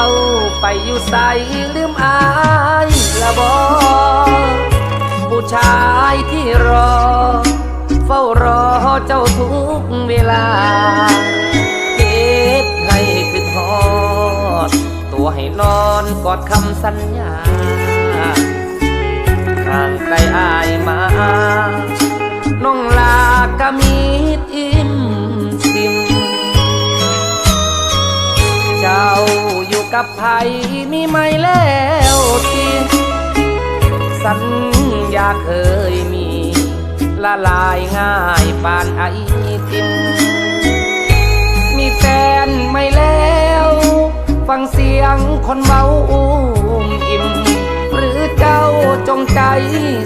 าไปอยู่ใสลืมอายละบอผู้ชายที่รอ เฝ้ารอเจ้าทุกเวลา เก็บให้คือทอด ตัวให้นอนกอดคำสัญญาห่างไกลอายมา อยู่กับไผมีไหมแล้วทีสัญญาเคยมี ละลายง่ายปานไอติม มีแฟนไม่แล้ว ฟังเสียงคนเมาอุ้มอิ่ม หรือเจ้าจงใจ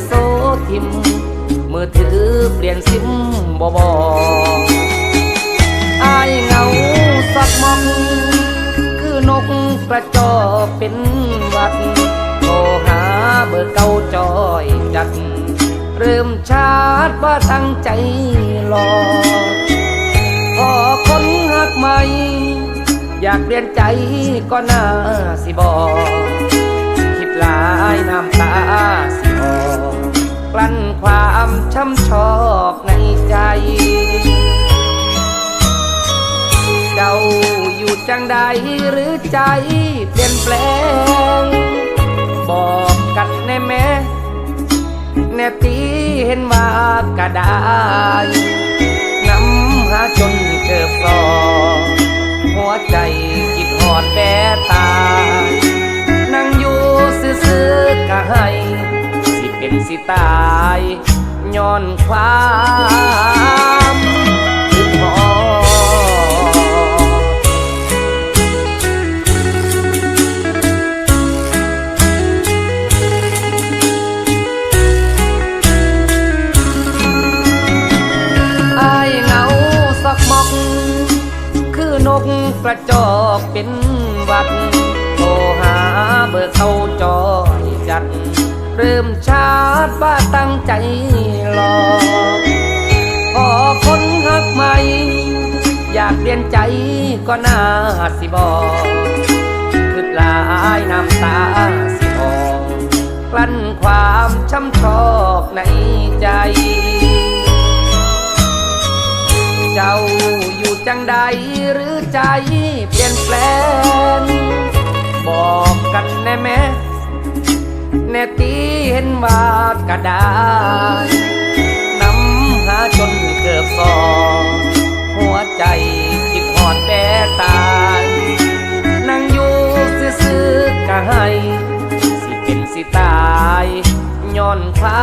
โซทิม มือถือเปลี่ยนซิมบอบอ กระจอเป็นวัดโทรหาเบอร์เก่าจอยจัด เริ่มชาร์จว่าตั้งใจรอขอคนหักใหม่ อยากเปลี่ยนใจก็น่าสิบอกคิดหลายน้ำตาสิออกกลั้นความช้ำชอกในใจ เจ้าอยู่จังใดหรือใจเปลี่ยนแปลง บอกกันแน่แม่แน่ตีเห็นว่ากระดายนำหาจนเกือบสอหัวใจคิดหอดแปรตายนั่งอยู่ซื่อกะให้สิเป็นสิตายย้อนความ กระจอกเป็นวัดโทรหาเบอร์เขาจอยจัด เริ่มชาร์จว่าตั้งใจรอขอคนหักใหม่ อยากเปลี่ยนใจก็น่าสิบอกคือลายน้ำตาสิออกกลั้นความช้ำชอกในใจ เจ้าอยู่จังใดหรือ ใจเปลี่ยนแปลง บอกกันแน่แม่แน่ตีเห็นว่ากระดาษนำหาจนเกือบสองหัวใจคิดหอดแต่ตายนั่งอยู่ซื่อๆกะให้ สิเป็นสิตายย้อนคา